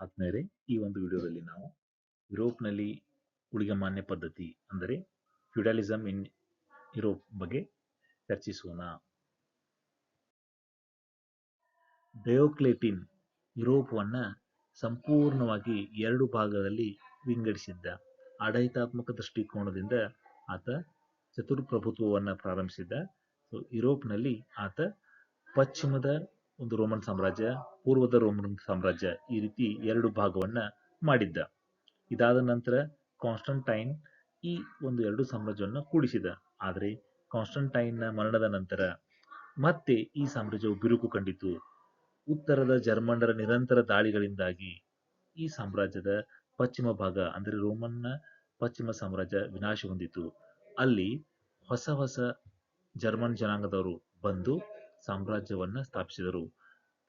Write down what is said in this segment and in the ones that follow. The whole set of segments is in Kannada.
ಆತ್ಮೀಯರೇ ಈ ಒಂದು ವಿಡಿಯೋದಲ್ಲಿ ನಾವು ಯುರೋಪ್ನಲ್ಲಿ ಊಳಿಗಮಾನ್ಯ ಪದ್ಧತಿ ಅಂದರೆ ಫ್ಯೂಡಲಿಸಮ್ ಇನ್ ಯುರೋಪ್ ಬಗ್ಗೆ ಚರ್ಚಿಸೋಣ. ಡಯೋಕ್ಲೇಟಿನ್ ಯುರೋಪವನ್ನು ಸಂಪೂರ್ಣವಾಗಿ ಎರಡು ಭಾಗದಲ್ಲಿ ವಿಂಗಡಿಸಿದ್ದ ಆಡಳಿತಾತ್ಮಕ ದೃಷ್ಟಿಕೋನದಿಂದ ಆತ ಚತುರ್ಪ್ರಭುತ್ವವನ್ನು ಪ್ರಾರಂಭಿಸಿದ್ದ. ಯುರೋಪ್ನಲ್ಲಿ ಆತ ಪಶ್ಚಿಮದ ಒಂದು ರೋಮನ್ ಸಾಮ್ರಾಜ್ಯ, ಪೂರ್ವದ ರೋಮನ್ ಸಾಮ್ರಾಜ್ಯ ಈ ರೀತಿ ಎರಡು ಭಾಗವನ್ನ ಮಾಡಿದ್ದ. ಇದಾದ ನಂತರ ಕಾನ್ಸ್ಟಂಟೈನ್ ಈ ಒಂದು ಎರಡು ಸಾಮ್ರಾಜ್ಯವನ್ನು ಕೂಡಿಸಿದ. ಆದರೆ ಕಾನ್ಸ್ಟಂಟೈನ್ನ ಮರಣದ ನಂತರ ಮತ್ತೆ ಈ ಸಾಮ್ರಾಜ್ಯವು ಬಿರುಕು ಕಂಡಿತು. ಉತ್ತರದ ಜರ್ಮನ್ನರ ನಿರಂತರ ದಾಳಿಗಳಿಂದಾಗಿ ಈ ಸಾಮ್ರಾಜ್ಯದ ಪಶ್ಚಿಮ ಭಾಗ, ಅಂದರೆ ರೋಮನ್ನ ಪಶ್ಚಿಮ ಸಾಮ್ರಾಜ್ಯ ವಿನಾಶ ಹೊಂದಿತು. ಅಲ್ಲಿ ಹೊಸ ಹೊಸ ಜರ್ಮನ್ ಜನಾಂಗದವರು ಬಂದು ಸಾಮ್ರಾಜ್ಯವನ್ನ ಸ್ಥಾಪಿಸಿದರು.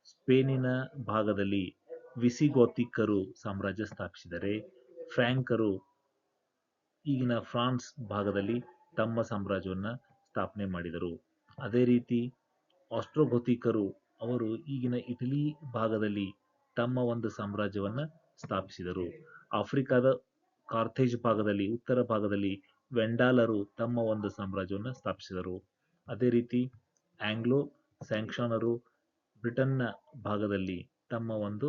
ಸ್ಪೇನಿನ ಭಾಗದಲ್ಲಿ ವಿಸಿಗೋತಿಕ್ಕರು ಸಾಮ್ರಾಜ್ಯ ಸ್ಥಾಪಿಸಿದರೆ ಫ್ರಾಂಕರು ಈಗಿನ ಫ್ರಾನ್ಸ್ ಭಾಗದಲ್ಲಿ ತಮ್ಮ ಸಾಮ್ರಾಜ್ಯವನ್ನು ಸ್ಥಾಪನೆ ಮಾಡಿದರು. ಅದೇ ರೀತಿ ಆಸ್ಟ್ರೋಗೊತಿಕರು ಅವರು ಈಗಿನ ಇಟಲಿ ಭಾಗದಲ್ಲಿ ತಮ್ಮ ಒಂದು ಸಾಮ್ರಾಜ್ಯವನ್ನು ಸ್ಥಾಪಿಸಿದರು. ಆಫ್ರಿಕಾದ ಕಾರ್ಥೇಜ್ ಭಾಗದಲ್ಲಿ, ಉತ್ತರ ಭಾಗದಲ್ಲಿ ವೆಂಡಾಲರು ತಮ್ಮ ಒಂದು ಸಾಮ್ರಾಜ್ಯವನ್ನು ಸ್ಥಾಪಿಸಿದರು. ಅದೇ ರೀತಿ ಆಂಗ್ಲೋ ಸ್ಯಾಂಕ್ಷನರು ಬ್ರಿಟನ್ನ ಭಾಗದಲ್ಲಿ ತಮ್ಮ ಒಂದು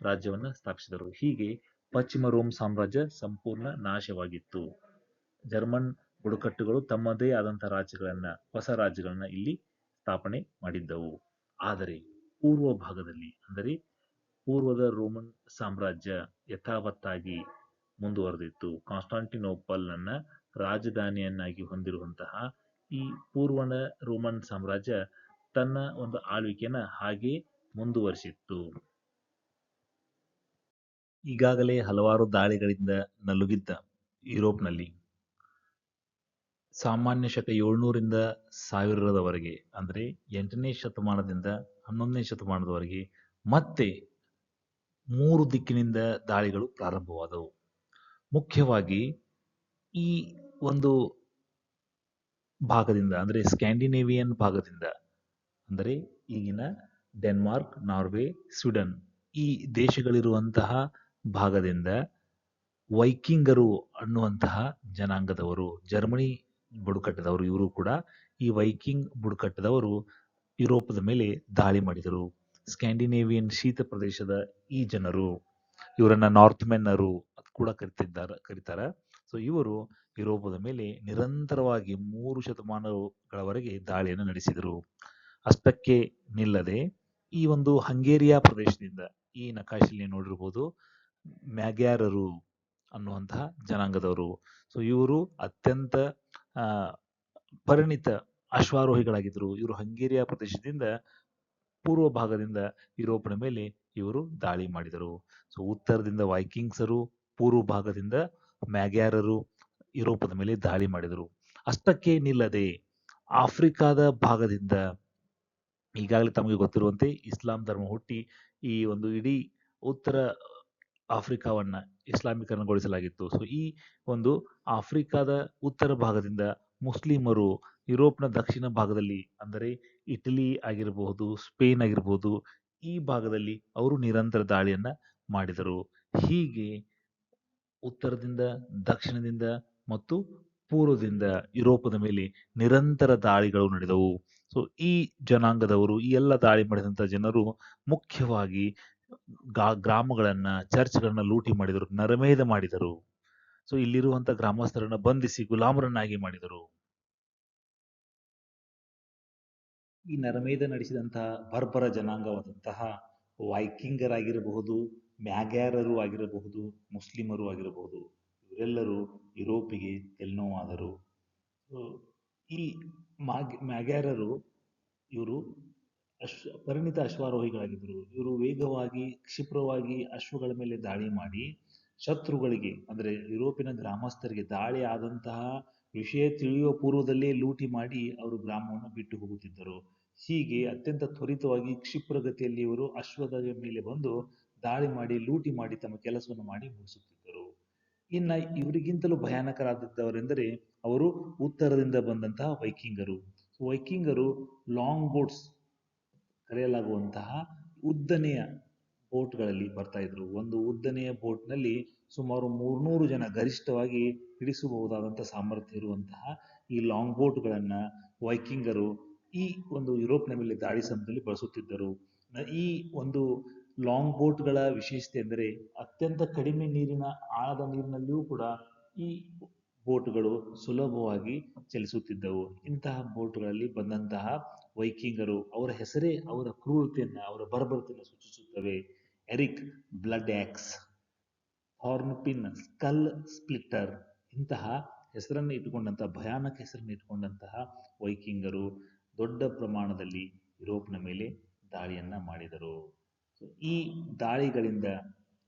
ರಾಜ್ಯವನ್ನು ಸ್ಥಾಪಿಸಿದರು. ಹೀಗೆ ಪಶ್ಚಿಮ ರೋಮ್ ಸಾಮ್ರಾಜ್ಯ ಸಂಪೂರ್ಣ ನಾಶವಾಗಿತ್ತು. ಜರ್ಮನ್ ಬುಡಕಟ್ಟುಗಳು ತಮ್ಮದೇ ಆದಂಥ ರಾಜ್ಯಗಳನ್ನ, ಹೊಸ ರಾಜ್ಯಗಳನ್ನ ಇಲ್ಲಿ ಸ್ಥಾಪನೆ ಮಾಡಿದ್ದವು. ಆದರೆ ಪೂರ್ವ ಭಾಗದಲ್ಲಿ, ಅಂದರೆ ಪೂರ್ವದ ರೋಮನ್ ಸಾಮ್ರಾಜ್ಯ ಯಥಾವತ್ತಾಗಿ ಮುಂದುವರೆದಿತ್ತು. ಕಾನ್ಸ್ಟಾಂಟಿನೋಪಲ್ನನ್ನ ರಾಜಧಾನಿಯನ್ನಾಗಿ ಹೊಂದಿರುವಂತಹ ಈ ಪೂರ್ವನ ರೋಮನ್ ಸಾಮ್ರಾಜ್ಯ ತನ್ನ ಒಂದು ಆಳ್ವಿಕೆಯನ್ನ ಹಾಗೆ ಮುಂದುವರಿಸಿತ್ತು. ಈಗಾಗಲೇ ಹಲವಾರು ದಾಳಿಗಳಿಂದ ನಲುಗಿದ್ದ ಯುರೋಪ್ನಲ್ಲಿ ಸಾಮಾನ್ಯ ಶಕ ಏಳ್ನೂರಿಂದ ಸಾವಿರದವರೆಗೆ, ಅಂದರೆ ಎಂಟನೇ ಶತಮಾನದಿಂದ ಹನ್ನೊಂದನೇ ಶತಮಾನದವರೆಗೆ ಮತ್ತೆ ಮೂರು ದಿಕ್ಕಿನಿಂದ ದಾಳಿಗಳು ಪ್ರಾರಂಭವಾದವು. ಮುಖ್ಯವಾಗಿ ಈ ಒಂದು ಭಾಗದಿಂದ, ಅಂದರೆ ಸ್ಕ್ಯಾಂಡಿನೇವಿಯನ್ ಭಾಗದಿಂದ ಅಂದರೆ ಈಗಿನ ಡೆನ್ಮಾರ್ಕ್, ನಾರ್ವೆ, ಸ್ವೀಡನ್ ಈ ದೇಶಗಳಿರುವಂತಹ ಭಾಗದಿಂದ ವೈಕಿಂಗರು ಅನ್ನುವಂತಹ ಜನಾಂಗದವರು, ಜರ್ಮನಿ ಬುಡಕಟ್ಟದವರು ಇವರು ಕೂಡ ಈ ವೈಕಿಂಗ್ ಬುಡಕಟ್ಟದವರು ಯುರೋಪದ ಮೇಲೆ ದಾಳಿ ಮಾಡಿದರು. ಸ್ಕ್ಯಾಂಡಿನೇವಿಯನ್ ಶೀತ ಪ್ರದೇಶದ ಈ ಜನರು, ಇವರನ್ನ ನಾರ್ತ್ ಮೆನ್ನರು ಕೂಡ ಕರಿತಿದ್ದಾರೆ, ಕರೀತಾರೆ. ಸೊ ಇವರು ಯುರೋಪದ ಮೇಲೆ ನಿರಂತರವಾಗಿ ಮೂರು ಶತಮಾನಗಳವರೆಗೆ ದಾಳಿಯನ್ನು ನಡೆಸಿದರು. ಅಷ್ಟಕ್ಕೆ ನಿಲ್ಲದೆ ಈ ಒಂದು ಹಂಗೇರಿಯಾ ಪ್ರದೇಶದಿಂದ ಈ ನಕಾಶೆಯಲ್ಲಿ ನೋಡಿರ್ಬೋದು ಮ್ಯಾಗ್ಯಾರರು ಅನ್ನುವಂತಹ ಜನಾಂಗದವರು. ಸೊ ಇವರು ಅತ್ಯಂತ ಪರಿಣಿತ ಅಶ್ವಾರೋಹಿಗಳಾಗಿದ್ದರು. ಇವರು ಹಂಗೇರಿಯಾ ಪ್ರದೇಶದಿಂದ ಪೂರ್ವ ಭಾಗದಿಂದ ಯುರೋಪಿನ ಮೇಲೆ ಇವರು ದಾಳಿ ಮಾಡಿದರು. ಸೊ ಉತ್ತರದಿಂದ ವೈಕಿಂಗ್ಸರು, ಪೂರ್ವ ಭಾಗದಿಂದ ಮ್ಯಾಗ್ಯಾರರು ಯುರೋಪದ ಮೇಲೆ ದಾಳಿ ಮಾಡಿದರು. ಅಷ್ಟಕ್ಕೆ ನಿಲ್ಲದೆ ಆಫ್ರಿಕಾದ ಭಾಗದಿಂದ ಈಗಾಗಲೇ ತಮಗೆ ಗೊತ್ತಿರುವಂತೆ ಇಸ್ಲಾಂ ಧರ್ಮ ಹುಟ್ಟಿ ಈ ಒಂದು ಇಡೀ ಉತ್ತರ ಆಫ್ರಿಕಾವನ್ನ ಇಸ್ಲಾಮೀಕರಣಗೊಳಿಸಲಾಗಿತ್ತು. ಸೊ ಈ ಒಂದು ಆಫ್ರಿಕಾದ ಉತ್ತರ ಭಾಗದಿಂದ ಮುಸ್ಲಿಮರು ಯುರೋಪ್ನ ದಕ್ಷಿಣ ಭಾಗದಲ್ಲಿ ಅಂದರೆ ಇಟಲಿ ಆಗಿರಬಹುದು, ಸ್ಪೇನ್ ಆಗಿರಬಹುದು, ಈ ಭಾಗದಲ್ಲಿ ಅವರು ನಿರಂತರ ದಾಳಿಯನ್ನು ಮಾಡಿದರು. ಹೀಗೆ ಉತ್ತರದಿಂದ, ದಕ್ಷಿಣದಿಂದ ಮತ್ತು ಪೂರ್ವದಿಂದ ಯುರೋಪದ ಮೇಲೆ ನಿರಂತರ ದಾಳಿಗಳು ನಡೆದವು. ಸೊ, ಈ ಜನಾಂಗದವರು, ಈ ಎಲ್ಲ ದಾಳಿ ಮಾಡಿದಂಥ ಜನರು ಮುಖ್ಯವಾಗಿ ಗ್ರಾಮಗಳನ್ನ, ಚರ್ಚ್ಗಳನ್ನ ಲೂಟಿ ಮಾಡಿದರು, ನರಮೇಧ ಮಾಡಿದರು. ಸೊ, ಇಲ್ಲಿರುವಂತ ಗ್ರಾಮಸ್ಥರನ್ನ ಬಂಧಿಸಿ ಗುಲಾಮರನ್ನಾಗಿ ಮಾಡಿದರು. ಈ ನರಮೇಧ ನಡೆಸಿದಂತಹ ಬರ್ಬರ ಜನಾಂಗವಾದಂತಹ ವೈಕಿಂಗರಾಗಿರಬಹುದು, ಮ್ಯಾಗ್ಯಾರರು ಆಗಿರಬಹುದು, ಮುಸ್ಲಿಮರು ಆಗಿರಬಹುದು, ಇವರೆಲ್ಲರೂ ಯುರೋಪಿಗೆ ತೆಲ್ನೋವಾದರು. ಈ ಮ್ಯಾಗ್ಯಾರರು ಇವರು ಅಶ್, ಪರಿಣಿತ ಅಶ್ವಾರೋಹಿಗಳಾಗಿದ್ದರು. ಇವರು ವೇಗವಾಗಿ, ಕ್ಷಿಪ್ರವಾಗಿ ಅಶ್ವಗಳ ಮೇಲೆ ದಾಳಿ ಮಾಡಿ ಶತ್ರುಗಳಿಗೆ, ಅಂದರೆ ಯುರೋಪಿನ ಗ್ರಾಮಸ್ಥರಿಗೆ ದಾಳಿ ಆದಂತಹ ವಿಷಯ ತಿಳಿಯುವ ಪೂರ್ವದಲ್ಲೇ ಲೂಟಿ ಮಾಡಿ ಅವರು ಗ್ರಾಮವನ್ನು ಬಿಟ್ಟು ಹೋಗುತ್ತಿದ್ದರು. ಹೀಗೆ ಅತ್ಯಂತ ತ್ವರಿತವಾಗಿ ಕ್ಷಿಪ್ರಗತಿಯಲ್ಲಿ ಇವರು ಅಶ್ವದ ಮೇಲೆ ಬಂದು ದಾಳಿ ಮಾಡಿ, ಲೂಟಿ ಮಾಡಿ ತಮ್ಮ ಕೆಲಸವನ್ನು ಮಾಡಿ ಮುಗಿಸುತ್ತಿದ್ದರು. ಇನ್ನ ಇವರಿಗಿಂತಲೂ ಭಯಾನಕರಾದದ್ದವರೆಂದರೆ ಅವರು ಉತ್ತರದಿಂದ ಬಂದಂತಹ ವೈಕಿಂಗರು. ವೈಕಿಂಗರು ಲಾಂಗ್ ಬೋಟ್ಸ್ ಕರೆಯಲಾಗುವಂತಹ ಉದ್ದನೆಯ ಬೋಟ್ಗಳಲ್ಲಿ ಬರ್ತಾ ಇದ್ರು. ಒಂದು ಉದ್ದನೆಯ ಬೋಟ್ನಲ್ಲಿ ಸುಮಾರು ಮೂರ್ನೂರು ಜನ ಗರಿಷ್ಠವಾಗಿ ಹಿಡಿಸಬಹುದಾದಂಥ ಸಾಮರ್ಥ್ಯ ಇರುವಂತಹ ಈ ಲಾಂಗ್ ಬೋಟ್ಗಳನ್ನು ವೈಕಿಂಗರು ಈ ಒಂದು ಯುರೋಪ್ನ ಮೇಲೆ ದಾಳಿ ಸಮಯದಲ್ಲಿ ಬಳಸುತ್ತಿದ್ದರು. ಈ ಒಂದು ಲಾಂಗ್ ಬೋಟ್ಗಳ ವಿಶೇಷತೆ ಅಂದರೆ ಅತ್ಯಂತ ಕಡಿಮೆ ನೀರಿನ ಆಳದ ನೀರಿನಲ್ಲಿಯೂ ಕೂಡ ಈ ಬೋಟ್ಗಳು ಸುಲಭವಾಗಿ ಚಲಿಸುತ್ತಿದ್ದವು. ಇಂತಹ ಬೋಟ್ಗಳಲ್ಲಿ ಬಂದಂತಹ ವೈಕಿಂಗರು ಅವರ ಹೆಸರೇ ಅವರ ಕ್ರೂರತೆಯನ್ನು, ಅವರ ಬರ್ಬರತೆಯನ್ನು ಸೂಚಿಸುತ್ತವೆ. ಎರಿಕ್ ಬ್ಲಡ್ ಆಕ್ಸ್ ಹಾರ್ನ್ಪಿನ್ ಸ್ಕಲ್ ಸ್ಪ್ಲಿಟ್ಟರ್ ಇಂತಹ ಹೆಸರನ್ನು ಇಟ್ಟುಕೊಂಡಂತಹ, ಭಯಾನಕ ಹೆಸರನ್ನು ಇಟ್ಟುಕೊಂಡಂತಹ ವೈಕಿಂಗರು ದೊಡ್ಡ ಪ್ರಮಾಣದಲ್ಲಿ ಯುರೋಪ್ನ ಮೇಲೆ ದಾಳಿಯನ್ನು ಮಾಡಿದರು. ಈ ದಾಳಿಗಳಿಂದ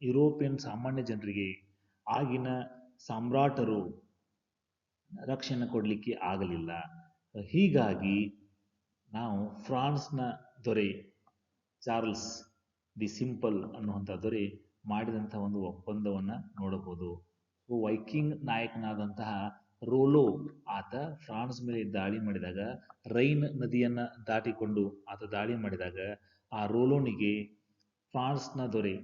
ಯುರೋಪಿಯನ್ ಸಾಮಾನ್ಯ ಜನರಿಗೆ ಆಗಿನ ಸಾಮ್ರಾಟರು ರಕ್ಷಣೆ ಕೊಡಲಿಕ್ಕೆ ಆಗಲಿಲ್ಲ. ಹೀಗಾಗಿ ನಾವು ಫ್ರಾನ್ಸ್ನ ದೊರೆ ಚಾರ್ಲ್ಸ್ ದಿ ಸಿಂಪಲ್ ಅನ್ನುವಂಥ ದೊರೆ ಮಾಡಿದಂಥ ಒಂದು ಒಪ್ಪಂದವನ್ನು ನೋಡಬಹುದು. ವೈಕಿಂಗ್ ನಾಯಕನಾದಂತಹ ರೋಲೋ ಆತ ಫ್ರಾನ್ಸ್ ಮೇಲೆ ದಾಳಿ ಮಾಡಿದಾಗ, ರೈನ್ ನದಿಯನ್ನ ದಾಟಿಕೊಂಡು ಆತ ದಾಳಿ ಮಾಡಿದಾಗ, ಆ ರೋಲೋನಿಗೆ ಫ್ರಾನ್ಸ್ನ ದೊರೆ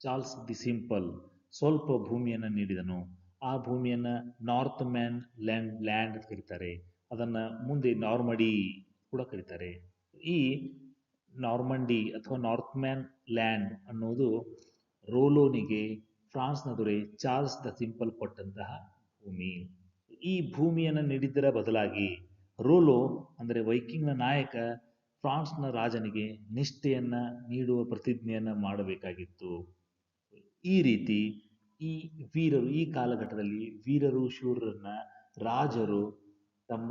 ಚಾರ್ಲ್ಸ್ ದಿ ಸಿಂಪಲ್ ಸ್ವಲ್ಪ ಭೂಮಿಯನ್ನು ನೀಡಿದನು. ಆ ಭೂಮಿಯನ್ನ ನಾರ್ತ್ ಮ್ಯಾನ್ ಲ್ಯಾಂಡ್ ಲ್ಯಾಂಡ್ ಅಂತ ಕರೀತಾರೆ. ಅದನ್ನ ಮುಂದೆ ನಾರ್ಮಡಿ ಕೂಡ ಕರೀತಾರೆ. ಈ ನಾರ್ಮಂಡಿ ಅಥವಾ ನಾರ್ತ್ ಮ್ಯಾನ್ ಲ್ಯಾಂಡ್ ಅನ್ನೋದು ರೋಲೋನಿಗೆ ಫ್ರಾನ್ಸ್ನ ದೊರೆ ಚಾರ್ಲ್ಸ್ ದ ಸಿಂಪಲ್ ಕೊಟ್ಟಂತಹ ಭೂಮಿ. ಈ ಭೂಮಿಯನ್ನು ನೀಡಿದ್ದರ ಬದಲಾಗಿ ರೋಲೋ ಅಂದರೆ ವೈಕಿಂಗ್ನ ನಾಯಕ ಫ್ರಾನ್ಸ್ನ ರಾಜನಿಗೆ ನಿಷ್ಠೆಯನ್ನ ನೀಡುವ ಪ್ರತಿಜ್ಞೆಯನ್ನು ಮಾಡಬೇಕಾಗಿತ್ತು. ಈ ರೀತಿ ಈ ವೀರರು, ಈ ಕಾಲಘಟ್ಟದಲ್ಲಿ ವೀರರು, ಶೂರರನ್ನ ರಾಜರು ತಮ್ಮ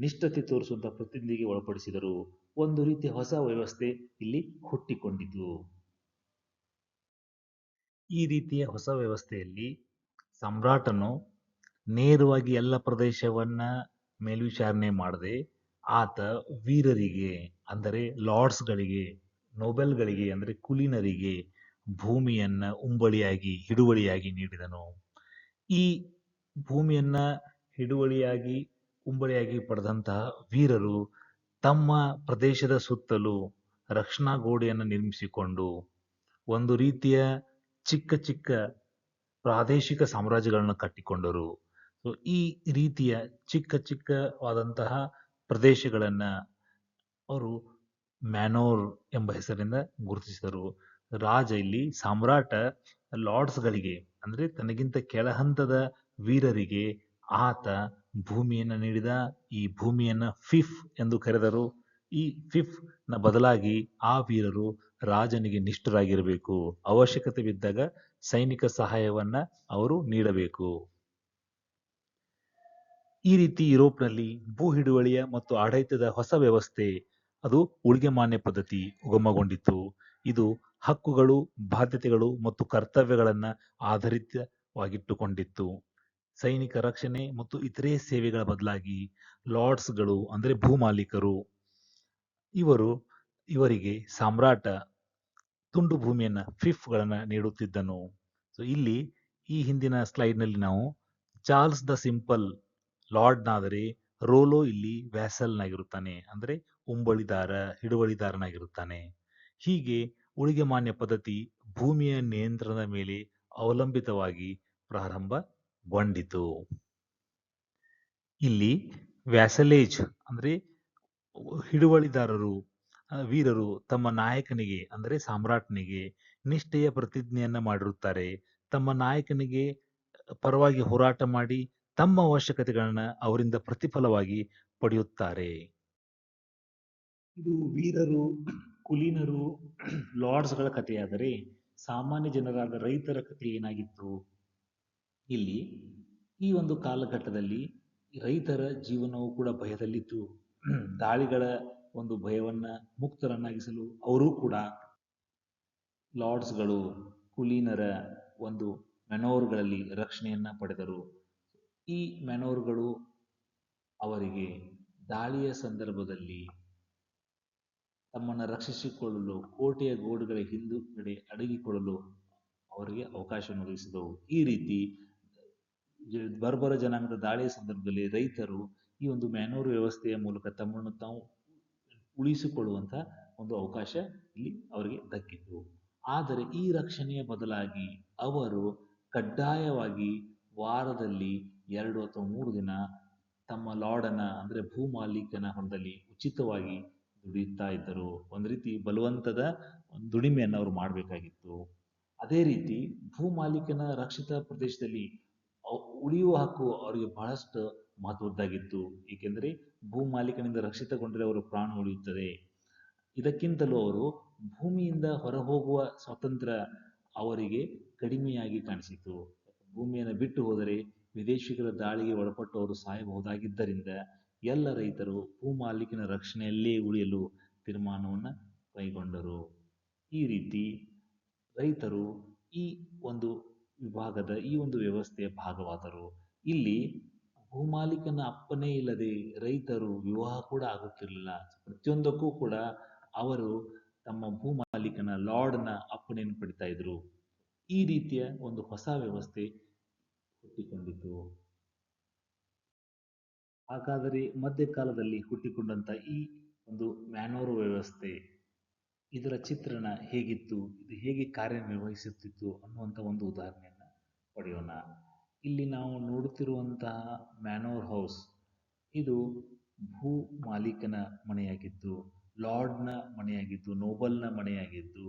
ನಿಷ್ಠತೆ ತೋರಿಸುವಂತಹ ಪ್ರತಿನಿಧಿಗೆ ಒಳಪಡಿಸಿದರು. ಒಂದು ರೀತಿಯ ಹೊಸ ವ್ಯವಸ್ಥೆ ಇಲ್ಲಿ ಹುಟ್ಟಿಕೊಂಡಿತು ಈ ರೀತಿಯ ಹೊಸ ವ್ಯವಸ್ಥೆಯಲ್ಲಿ ಸಮ್ರಾಟನು ನೇರವಾಗಿ ಎಲ್ಲ ಪ್ರದೇಶವನ್ನ ಮೇಲ್ವಿಚಾರಣೆ ಮಾಡದೆ ಆತ ವೀರರಿಗೆ, ಅಂದರೆ ಲಾರ್ಡ್ಸ್ಗಳಿಗೆ, ನೊಬೆಲ್ಗಳಿಗೆ, ಅಂದರೆ ಕುಲೀನರಿಗೆ ಭೂಮಿಯನ್ನ ಉಂಬಳಿಯಾಗಿ, ಹಿಡುವಳಿಯಾಗಿ ನೀಡಿದನು. ಈ ಭೂಮಿಯನ್ನ ಹಿಡುವಳಿಯಾಗಿ, ಉಂಬಳಿಯಾಗಿ ಪಡೆದಂತಹ ವೀರರು ತಮ್ಮ ಪ್ರದೇಶದ ಸುತ್ತಲೂ ರಕ್ಷಣಾ ಗೋಡೆಯನ್ನು ನಿರ್ಮಿಸಿಕೊಂಡು ಒಂದು ರೀತಿಯ ಚಿಕ್ಕ ಚಿಕ್ಕ ಪ್ರಾದೇಶಿಕ ಸಾಮ್ರಾಜ್ಯಗಳನ್ನು ಕಟ್ಟಿಕೊಂಡರು. ಸೊ ಈ ರೀತಿಯ ಚಿಕ್ಕ ಚಿಕ್ಕವಾದಂತಹ ಪ್ರದೇಶಗಳನ್ನ ಅವರು ಮ್ಯಾನೋರ್ ಎಂಬ ಹೆಸರಿಂದ ಗುರುತಿಸಿದರು. ರಾಜ ಇಲ್ಲಿ ಸಾಮ್ರಾಟ ಲಾರ್ಡ್ಸ್ಗಳಿಗೆ, ಅಂದ್ರೆ ತನಗಿಂತ ಕೆಳಹಂತದ ವೀರರಿಗೆ ಆತ ಭೂಮಿಯನ್ನ ನೀಡಿದ. ಈ ಭೂಮಿಯನ್ನು ಫಿಫ್ ಎಂದು ಕರೆದರು. ಈ ಫಿಫ್ನ ಬದಲಾಗಿ ಆ ವೀರರು ರಾಜನಿಗೆ ನಿಷ್ಠರಾಗಿರಬೇಕು. ಅವಶ್ಯಕತೆ ಬಿದ್ದಾಗ ಸೈನಿಕ ಸಹಾಯವನ್ನ ಅವರು ನೀಡಬೇಕು. ಈ ರೀತಿ ಯುರೋಪ್ನಲ್ಲಿ ಭೂ ಹಿಡುವಳಿಯ ಮತ್ತು ಆಡಳಿತದ ಹೊಸ ವ್ಯವಸ್ಥೆ, ಅದು ಉಳಿಗೆ ಮಾನ್ಯ ಪದ್ಧತಿ ಉಗಮಗೊಂಡಿತು ಇದು ಹಕ್ಕುಗಳು, ಬಾಧ್ಯತೆಗಳು ಮತ್ತು ಕರ್ತವ್ಯಗಳನ್ನ ಆಧಾರಿತವಾಗಿಟ್ಟುಕೊಂಡಿತ್ತು. ಸೈನಿಕ ರಕ್ಷಣೆ ಮತ್ತು ಇತರೆ ಸೇವೆಗಳ ಬದಲಾಗಿ ಲಾರ್ಡ್ಸ್ಗಳು ಅಂದ್ರೆ ಭೂಮಾಲೀಕರು ಇವರು, ಇವರಿಗೆ ಸಾಮ್ರಾಟ ತುಂಡು ಭೂಮಿಯನ್ನ, ಫಿಫ್ಗಳನ್ನು ನೀಡುತ್ತಿದ್ದನು. ಸೊ ಇಲ್ಲಿ ಈ ಹಿಂದಿನ ಸ್ಲೈಡ್ನಲ್ಲಿ ನಾವು ಚಾರ್ಲ್ಸ್ ದ ಸಿಂಪಲ್ ಲಾರ್ಡ್ನಾದರೆ ರೋಲೋ ಇಲ್ಲಿ ವ್ಯಾಸಲ್ನಾಗಿರುತ್ತಾನೆ. ಅಂದ್ರೆ ಉಂಬಳಿದಾರ, ಹಿಡುವಳಿದಾರನಾಗಿರುತ್ತಾನೆ. ಹೀಗೆ ಉಳಿಗೆ ಮಾನ್ಯ ಪದ್ಧತಿ ಭೂಮಿಯ ನಿಯಂತ್ರಣದ ಮೇಲೆ ಅವಲಂಬಿತವಾಗಿ ಪ್ರಾರಂಭಗೊಂಡಿತು. ಇಲ್ಲಿ ವ್ಯಾಸಲೇಜ್ ಅಂದ್ರೆ ಹಿಡುವಳಿದಾರರು ವೀರರು ತಮ್ಮ ನಾಯಕನಿಗೆ ಅಂದರೆ ಸಾಮ್ರಾಟ್ನಿಗೆ ನಿಷ್ಠೆಯ ಪ್ರತಿಜ್ಞೆಯನ್ನ ಮಾಡಿರುತ್ತಾರೆ. ತಮ್ಮ ನಾಯಕನಿಗೆ ಪರವಾಗಿ ಹೋರಾಟ ಮಾಡಿ ತಮ್ಮ ಅವಶ್ಯಕತೆಗಳನ್ನ ಅವರಿಂದ ಪ್ರತಿಫಲವಾಗಿ ಪಡೆಯುತ್ತಾರೆ. ಇದು ವೀರರು ಕುಲೀನರು ಲಾರ್ಡ್ಸ್ಗಳ ಕಥೆಯಾದರೆ ಸಾಮಾನ್ಯ ಜನರಾದ ರೈತರ ಕಥೆ ಏನಾಗಿತ್ತು? ಇಲ್ಲಿ ಈ ಒಂದು ಕಾಲಘಟ್ಟದಲ್ಲಿ ರೈತರ ಜೀವನವು ಕೂಡ ಭಯದಲ್ಲಿತ್ತು. ದಾಳಿಗಳ ಒಂದು ಭಯವನ್ನ ಮುಕ್ತರನ್ನಾಗಿಸಲು ಅವರೂ ಕೂಡ ಲಾರ್ಡ್ಸ್ಗಳು ಕುಲೀನರ ಒಂದು ಮೆನೋರ್ಗಳಲ್ಲಿ ರಕ್ಷಣೆಯನ್ನ ಪಡೆದರು. ಈ ಮೆನೋರ್ಗಳು ಅವರಿಗೆ ದಾಳಿಯ ಸಂದರ್ಭದಲ್ಲಿ ತಮ್ಮನ್ನು ರಕ್ಷಿಸಿಕೊಳ್ಳಲು, ಕೋಟೆಯ ಗೋಡುಗಳ ಹಿಂದುಗಡೆ ಅಡಗಿಕೊಳ್ಳಲು ಅವರಿಗೆ ಅವಕಾಶ ಒದಗಿಸಿದವು. ಈ ರೀತಿ ಬರ್ಬರ ಜನಾಂಗದ ದಾಳಿಯ ಸಂದರ್ಭದಲ್ಲಿ ರೈತರು ಈ ಒಂದು ಮ್ಯಾನೂರ್ ವ್ಯವಸ್ಥೆಯ ಮೂಲಕ ತಮ್ಮನ್ನು ತಾವು ಉಳಿಸಿಕೊಳ್ಳುವಂಥ ಒಂದು ಅವಕಾಶ ಇಲ್ಲಿ ಅವರಿಗೆ ದಕ್ಕಿತು ಆದರೆ ಈ ರಕ್ಷಣೆಯ ಬದಲಾಗಿ ಅವರು ಕಡ್ಡಾಯವಾಗಿ ವಾರದಲ್ಲಿ ಎರಡು ಅಥವಾ ಮೂರು ದಿನ ತಮ್ಮ ಲಾರ್ಡನ ಅಂದರೆ ಭೂಮಾಲೀಕನ ಹೊಲದಲ್ಲಿ ಉಚಿತವಾಗಿ ದುಡಿಯುತ್ತಾ ಇದ್ದರು. ಒಂದು ರೀತಿ ಬಲವಂತದ ಒಂದು ದುಡಿಮೆಯನ್ನು ಅವರು ಮಾಡಬೇಕಾಗಿತ್ತು. ಅದೇ ರೀತಿ ಭೂಮಾಲೀಕನ ರಕ್ಷಿತ ಪ್ರದೇಶದಲ್ಲಿ ಉಳಿಯುವ ಹಕ್ಕು ಅವರಿಗೆ ಬಹಳಷ್ಟು ಮಹತ್ವದ್ದಾಗಿತ್ತು. ಏಕೆಂದರೆ ಭೂಮಾಲೀಕನಿಂದ ರಕ್ಷಿತಗೊಂಡರೆ ಅವರ ಪ್ರಾಣ ಉಳಿಯುತ್ತದೆ. ಇದಕ್ಕಿಂತಲೂ ಅವರು ಭೂಮಿಯಿಂದ ಹೊರಹೋಗುವ ಸ್ವಾತಂತ್ರ್ಯ ಅವರಿಗೆ ಕಡಿಮೆಯಾಗಿ ಕಾಣಿಸಿತು ಭೂಮಿಯನ್ನು ಬಿಟ್ಟು ಹೋದರೆ ವಿದೇಶಿಗರ ದಾಳಿಗೆ ಒಳಪಟ್ಟು ಅವರು ಸಾಯಬಹುದಾಗಿದ್ದರಿಂದ ಎಲ್ಲ ರೈತರು ಭೂಮಾಲೀಕನ ರಕ್ಷಣೆಯಲ್ಲೇ ಉಳಿಯಲು ತೀರ್ಮಾನವನ್ನು ಕೈಗೊಂಡರು. ಈ ರೀತಿ ರೈತರು ಈ ಒಂದು ವಿಭಾಗದ ಈ ಒಂದು ವ್ಯವಸ್ಥೆಯ ಭಾಗವಾದರು. ಇಲ್ಲಿ ಭೂಮಾಲೀಕನ ಅಪ್ಪನೇ ಇಲ್ಲದೆ ರೈತರು ವಿವಾಹ ಕೂಡ ಆಗುತ್ತಿರಲಿಲ್ಲ. ಪ್ರತಿಯೊಂದಕ್ಕೂ ಕೂಡ ಅವರು ತಮ್ಮ ಭೂಮಾಲೀಕನ ಲಾರ್ಡ್ನ ಅಪ್ಪಣೆಯನ್ನು ಪಡಿತಾ ಇದ್ರು. ಈ ರೀತಿಯ ಒಂದು ಹೊಸ ವ್ಯವಸ್ಥೆ ಹುಟ್ಟಿಕೊಂಡಿತು ಹಾಗಾದರೆ ಮಧ್ಯಕಾಲದಲ್ಲಿ ಹುಟ್ಟಿಕೊಂಡಂತ ಈ ಒಂದು ಮ್ಯಾನೋರ್ ವ್ಯವಸ್ಥೆ, ಇದರ ಚಿತ್ರಣ ಹೇಗಿತ್ತು, ಇದು ಹೇಗೆ ಕಾರ್ಯನಿರ್ವಹಿಸುತ್ತಿತ್ತು ಅನ್ನುವಂಥ ಒಂದು ಉದಾಹರಣೆಯನ್ನು ಪಡೆಯೋಣ. ಇಲ್ಲಿ ನಾವು ನೋಡುತ್ತಿರುವಂತಹ ಮ್ಯಾನೋರ್ ಹೌಸ್, ಇದು ಭೂ ಮಾಲೀಕನ ಮನೆಯಾಗಿದ್ದು ಲಾರ್ಡ್ನ ಮನೆಯಾಗಿದ್ದು ನೋಬಲ್ನ ಮನೆಯಾಗಿದ್ದು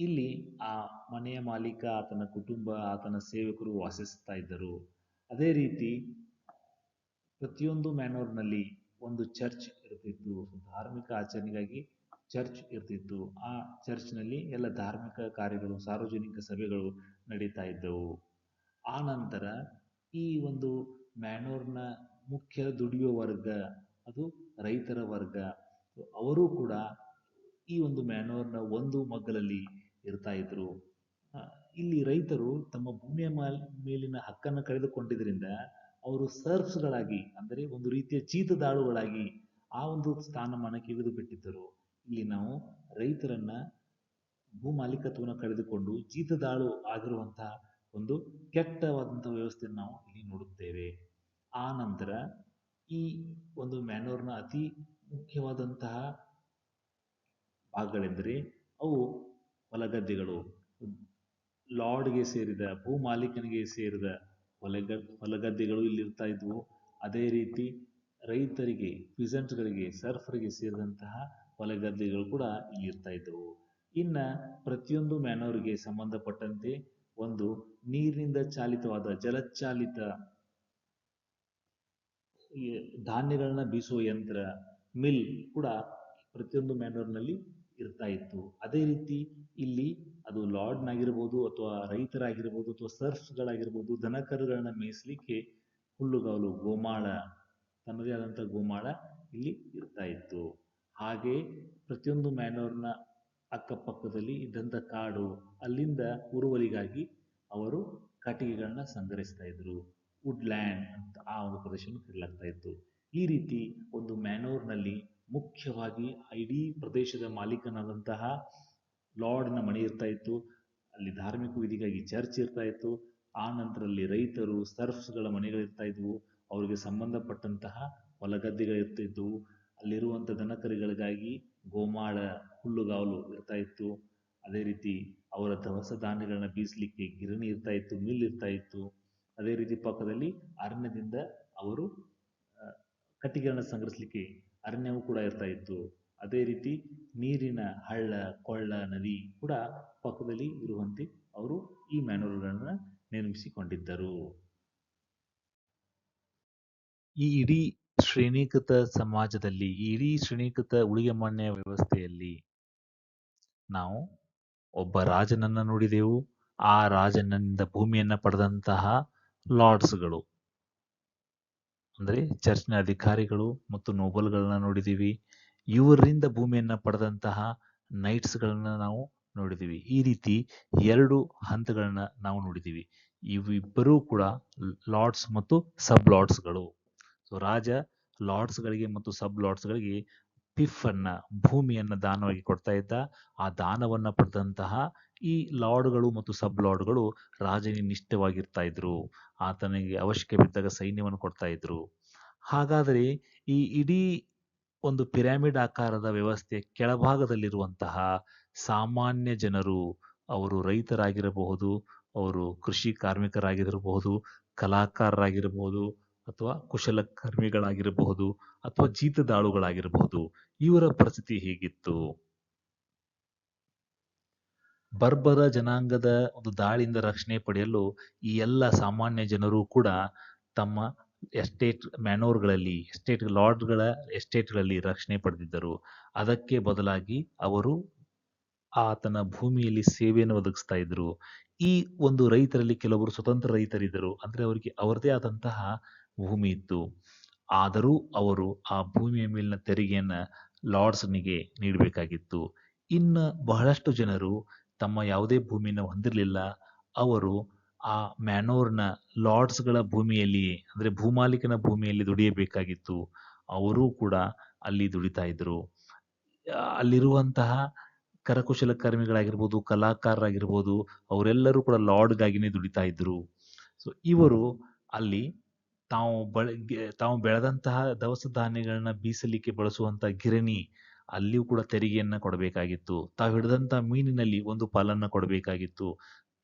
ಇಲ್ಲಿ ಆ ಮನೆಯ ಮಾಲೀಕ, ಆತನ ಕುಟುಂಬ, ಆತನ ಸೇವಕರು ವಾಸಿಸ್ತಾ ಇದ್ದರು. ಅದೇ ರೀತಿ ಪ್ರತಿಯೊಂದು ಮ್ಯಾನೋರ್ನಲ್ಲಿ ಒಂದು ಚರ್ಚ್ ಇರ್ತಿತ್ತು. ಧಾರ್ಮಿಕ ಆಚರಣೆಗಾಗಿ ಚರ್ಚ್ ಇರ್ತಿತ್ತು. ಆ ಚರ್ಚ್ನಲ್ಲಿ ಎಲ್ಲ ಧಾರ್ಮಿಕ ಕಾರ್ಯಗಳು, ಸಾರ್ವಜನಿಕ ಸಭೆಗಳು ನಡೀತಾ ಇದ್ದವು. ಆ ನಂತರ ಈ ಒಂದು ಮ್ಯಾನೋರ್ನ ಮುಖ್ಯ ದುಡಿಯುವ ವರ್ಗ, ಅದು ರೈತರ ವರ್ಗ. ಅವರು ಕೂಡ ಈ ಒಂದು ಮ್ಯಾನೋರ್ನ ಒಂದು ಮಗ್ಗಲಲ್ಲಿ ಇರ್ತಾ ಇದ್ರು. ಇಲ್ಲಿ ರೈತರು ತಮ್ಮ ಭೂಮಿಯ ಮಾಲ್- ಮೇಲಿನ ಹಕ್ಕನ್ನು ಕಳೆದುಕೊಂಡಿದ್ದರಿಂದ ಅವರು ಸರ್ಫ್ಸ್ಗಳಾಗಿ, ಅಂದರೆ ಒಂದು ರೀತಿಯ ಚೀತದಾಳುಗಳಾಗಿ ಆ ಒಂದು ಸ್ಥಾನಮಾನಕ್ಕೆ ಇಳಿದು ಬಿಟ್ಟಿದ್ದರು. ಇಲ್ಲಿ ನಾವು ರೈತರನ್ನ ಭೂ ಮಾಲೀಕತ್ವವನ್ನು ಕಳೆದುಕೊಂಡು ಜೀತದಾಳು ಆಗಿರುವಂತಹ ಒಂದು ಕೆಟ್ಟವಾದಂಥ ವ್ಯವಸ್ಥೆಯನ್ನು ನಾವು ಇಲ್ಲಿ ನೋಡುತ್ತೇವೆ. ಆ ನಂತರ ಈ ಒಂದು ಮ್ಯಾನೋರ್ನ ಅತಿ ಮುಖ್ಯವಾದಂತಹ ಭಾಗಗಳೆಂದರೆ ಅವು ಹೊಲಗದ್ದೆಗಳು. ಲಾರ್ಡ್ಗೆ ಸೇರಿದ ಭೂ ಮಾಲೀಕನಿಗೆ ಸೇರಿದ ಹೊಲಗ ಗದ್ದೆಗಳು ಇಲ್ಲಿ ಇರ್ತಾ ಇದ್ವು. ಅದೇ ರೀತಿ ರೈತರಿಗೆ ಪಿಸೆಂಟ್ಗಳಿಗೆ ಸರ್ಫರಿಗೆ ಸೇರಿದಂತಹ ಹೊಲಗದ್ದೆಗಳು ಕೂಡ ಇಲ್ಲಿ ಇರ್ತಾ ಇದ್ದವು. ಇನ್ನ ಪ್ರತಿಯೊಂದು ಮ್ಯಾನೋರ್ಗೆ ಸಂಬಂಧಪಟ್ಟಂತೆ ಒಂದು ನೀರಿನಿಂದ ಚಾಲಿತವಾದ ಜಲಚಾಲಿತ ಧಾನ್ಯಗಳನ್ನ ಬೀಸುವ ಯಂತ್ರ, ಮಿಲ್ ಕೂಡ ಪ್ರತಿಯೊಂದು ಮ್ಯಾನೂರ್ನಲ್ಲಿ ಇರ್ತಾ ಇತ್ತು. ಅದೇ ರೀತಿ ಇಲ್ಲಿ ಅದು ಲಾರ್ಡ್ನಾಗಿರ್ಬೋದು ಅಥವಾ ರೈತರಾಗಿರ್ಬೋದು ಅಥವಾ ದನ ಕರುಗಳನ್ನ ಮೇಯಿಸ್ಲಿಕ್ಕೆ ಹುಲ್ಲುಗಾವಲು ಗೋಮಾಳ, ತನ್ನದೇ ಆದಂಥ ಗೋಮಾಳ ಇಲ್ಲಿ ಇರ್ತಾ ಇತ್ತು. ಹಾಗೆ ಪ್ರತಿಯೊಂದು ಮ್ಯಾನೋರ್ನ ಅಕ್ಕಪಕ್ಕದಲ್ಲಿ ಇದ್ದಂಥ ಕಾಡು ಅಲ್ಲಿಂದ ಉರುವಲಿಗಾಗಿ ಅವರು ಕಟ್ಟಿಗೆಗಳನ್ನ ಸಂಗ್ರಹಿಸ್ತಾ ಇದ್ರು. ವುಡ್ಲ್ಯಾಂಡ್ ಅಂತ ಆ ಒಂದು ಪ್ರದೇಶವನ್ನು ಕರೆಯಲಾಗ್ತಾ ಇತ್ತು. ಈ ರೀತಿ ಒಂದು ಮ್ಯಾನೋರ್ನಲ್ಲಿ ಮುಖ್ಯವಾಗಿ ಇಡೀ ಪ್ರದೇಶದ ಮಾಲೀಕನಾದಂತಹ ಲಾರ್ಡ್ನ ಮನೆ ಇರ್ತಾ ಇತ್ತು. ಅಲ್ಲಿ ಧಾರ್ಮಿಕ ವಿಧಿಗಾಗಿ ಚರ್ಚ್ ಇರ್ತಾ ಇತ್ತು. ಆ ನಂತರಲ್ಲಿ ರೈತರು, ಸರ್ಫ್ಸ್ಗಳ ಮನೆಗಳಿರ್ತಾ ಇದ್ವು. ಅವರಿಗೆ ಸಂಬಂಧಪಟ್ಟಂತಹ ಹೊಲ ಇದ್ವು. ಅಲ್ಲಿರುವಂಥ ದನಕರುಗಳಿಗಾಗಿ ಗೋಮಾಳ, ಹುಲ್ಲುಗಾವಲು ಇರ್ತಾ ಇತ್ತು. ಅದೇ ರೀತಿ ಅವರ ದವಸ ಧಾನ್ಯಗಳನ್ನ ಬೀಸಲಿಕ್ಕೆ ಗಿರಣಿ ಇರ್ತಾ ಇತ್ತು, ಮಿಲ್ ಇರ್ತಾ ಇತ್ತು. ಅದೇ ರೀತಿ ಪಕ್ಕದಲ್ಲಿ ಅರಣ್ಯದಿಂದ ಅವರು ಕಟ್ಟಿಗೆಗಳನ್ನ ಸಂಗ್ರಹಿಸಲಿಕ್ಕೆ ಅರಣ್ಯವೂ ಕೂಡ ಇರ್ತಾ ಇತ್ತು. ಅದೇ ರೀತಿ ನೀರಿನ ಹಳ್ಳ, ಕೊಳ್ಳ, ನದಿ ಕೂಡ ಪಕ್ಕದಲ್ಲಿ ಇರುವಂತೆ ಅವರು ಈ ಮ್ಯಾನ್ಯೂಲ್ಗಳನ್ನು ನಿರ್ಮಿಸಿಕೊಂಡಿದ್ದರು. ಈ ಇಡೀ ಶ್ರೇಣೀಕೃತ ಸಮಾಜದಲ್ಲಿ, ಈ ಇಡೀ ಶ್ರೇಣೀಕೃತ ಉಳಿಗೆಮಾನ್ಯ ವ್ಯವಸ್ಥೆಯಲ್ಲಿ ನಾವು ಒಬ್ಬ ರಾಜನನ್ನ ನೋಡಿದೆವು. ಆ ರಾಜನಿಂದ ಭೂಮಿಯನ್ನ ಪಡೆದಂತಹ ಲಾರ್ಡ್ಸ್ಗಳು, ಅಂದ್ರೆ ಚರ್ಚ್ನ ಅಧಿಕಾರಿಗಳು ಮತ್ತು ನೋಬಲ್ಗಳನ್ನ ನೋಡಿದೀವಿ. ಇವರಿಂದ ಭೂಮಿಯನ್ನು ಪಡೆದಂತಹ ನೈಟ್ಸ್ಗಳನ್ನ ನಾವು ನೋಡಿದ್ದೀವಿ ಈ ರೀತಿ ಎರಡು ಹಂತಗಳನ್ನ ನಾವು ನೋಡಿದ್ದೀವಿ ಇವಿಬ್ಬರೂ ಕೂಡ ಲಾರ್ಡ್ಸ್ ಮತ್ತು ಸಬ್ ಲಾರ್ಡ್ಸ್ಗಳು ಸೊ ರಾಜ ಲಾರ್ಡ್ಸ್ಗಳಿಗೆ ಮತ್ತು ಸಬ್ ಲಾರ್ಡ್ಸ್ಗಳಿಗೆ ಪಿಫ್ ಅನ್ನ ಭೂಮಿಯನ್ನ ದಾನವಾಗಿ ಕೊಡ್ತಾ ಇದ್ದ. ಆ ದಾನವನ್ನ ಪಡೆದಂತಹ ಈ ಲಾರ್ಡ್ಗಳು ಮತ್ತು ಸಬ್ ಲಾರ್ಡ್ಗಳು ರಾಜನಿಗೆ ನಿಷ್ಠವಾಗಿರ್ತಾ ಇದ್ರು. ಆತನಿಗೆ ಅವಶ್ಯಕ ಬಿದ್ದಾಗ ಸೈನ್ಯವನ್ನು ಕೊಡ್ತಾ ಇದ್ರು. ಹಾಗಾದರೆ ಈ ಇಡೀ ಒಂದು ಪಿರಾಮಿಡ್ ಆಕಾರದ ವ್ಯವಸ್ಥೆ ಕೆಳಭಾಗದಲ್ಲಿರುವಂತಹ ಸಾಮಾನ್ಯ ಜನರು ಅವರು ರೈತರಾಗಿರಬಹುದು, ಅವರು ಕೃಷಿ ಕಾರ್ಮಿಕರಾಗಿರಬಹುದು, ಕಲಾಕಾರರಾಗಿರಬಹುದು ಅಥವಾ ಕುಶಲಕರ್ಮಿಗಳಾಗಿರಬಹುದು ಅಥವಾ ಜೀತದಾಳುಗಳಾಗಿರಬಹುದು. ಇವರ ಪರಿಸ್ಥಿತಿ ಹೇಗಿತ್ತು. ಬರ್ಬರ ಜನಾಂಗದ ಒಂದು ದಾಳಿಯಿಂದ ರಕ್ಷಣೆ ಪಡೆಯಲು ಈ ಎಲ್ಲ ಸಾಮಾನ್ಯ ಜನರು ಕೂಡ ತಮ್ಮ ಎಸ್ಟೇಟ್, ಮ್ಯಾನೋರ್ಗಳಲ್ಲಿ, ಎಸ್ಟೇಟ್ ಲಾರ್ಡ್ಗಳ ಎಸ್ಟೇಟ್ಗಳಲ್ಲಿ ರಕ್ಷಣೆ ಪಡೆದಿದ್ದರು. ಅದಕ್ಕೆ ಬದಲಾಗಿ ಅವರು ಆತನ ಭೂಮಿಯಲ್ಲಿ ಸೇವೆಯನ್ನು ಒದಗಿಸ್ತಾ ಇದ್ರು ಈ ಒಂದು ರೈತರಲ್ಲಿ ಕೆಲವರು ಸ್ವತಂತ್ರ ರೈತರಿದ್ದರು. ಅಂದರೆ ಅವರಿಗೆ ಅವರದೇ ಆದಂತಹ ಭೂಮಿ ಇತ್ತು. ಆದರೂ ಅವರು ಆ ಭೂಮಿಯ ಮೇಲಿನ ತೆರಿಗೆಯನ್ನ ಲಾರ್ಡ್ಸ್ನಿಗೆ ನೀಡಬೇಕಾಗಿತ್ತು. ಇನ್ನು ಬಹಳಷ್ಟು ಜನರು ತಮ್ಮ ಯಾವುದೇ ಭೂಮಿಯನ್ನು ಹೊಂದಿರಲಿಲ್ಲ. ಅವರು ಆ ಮ್ಯಾನೋರ್ನ ಲಾರ್ಡ್ಸ್ಗಳ ಭೂಮಿಯಲ್ಲಿ, ಅಂದರೆ ಭೂಮಾಲೀಕನ ಭೂಮಿಯಲ್ಲಿ ದುಡಿಯಬೇಕಾಗಿತ್ತು. ಅವರೂ ಕೂಡ ಅಲ್ಲಿ ದುಡಿತಾ ಇದ್ರು. ಅಲ್ಲಿರುವಂತಹ ಕರಕುಶಲ ಕರ್ಮಿಗಳಾಗಿರ್ಬೋದು, ಕಲಾಕಾರರಾಗಿರ್ಬೋದು, ಅವರೆಲ್ಲರೂ ಕೂಡ ಲಾರ್ಡ್ಗಾಗಿನೇ ದುಡಿತಾ ಇದ್ದರು ಸೊ ಇವರು ಅಲ್ಲಿ ತಾವು ಬಳಗ್ಗೆ ತಾವು ಬೆಳೆದಂತಹ ದವಸ ಧಾನ್ಯಗಳನ್ನ ಬೀಸಲಿಕ್ಕೆ ಬಳಸುವಂಥ ಗಿರಣಿ ಅಲ್ಲಿಯೂ ಕೂಡ ತೆರಿಗೆಯನ್ನ ಕೊಡಬೇಕಾಗಿತ್ತು. ತಾವು ಹಿಡಿದಂಥ ಮೀನಿನಲ್ಲಿ ಒಂದು ಪಾಲನ್ನ ಕೊಡಬೇಕಾಗಿತ್ತು.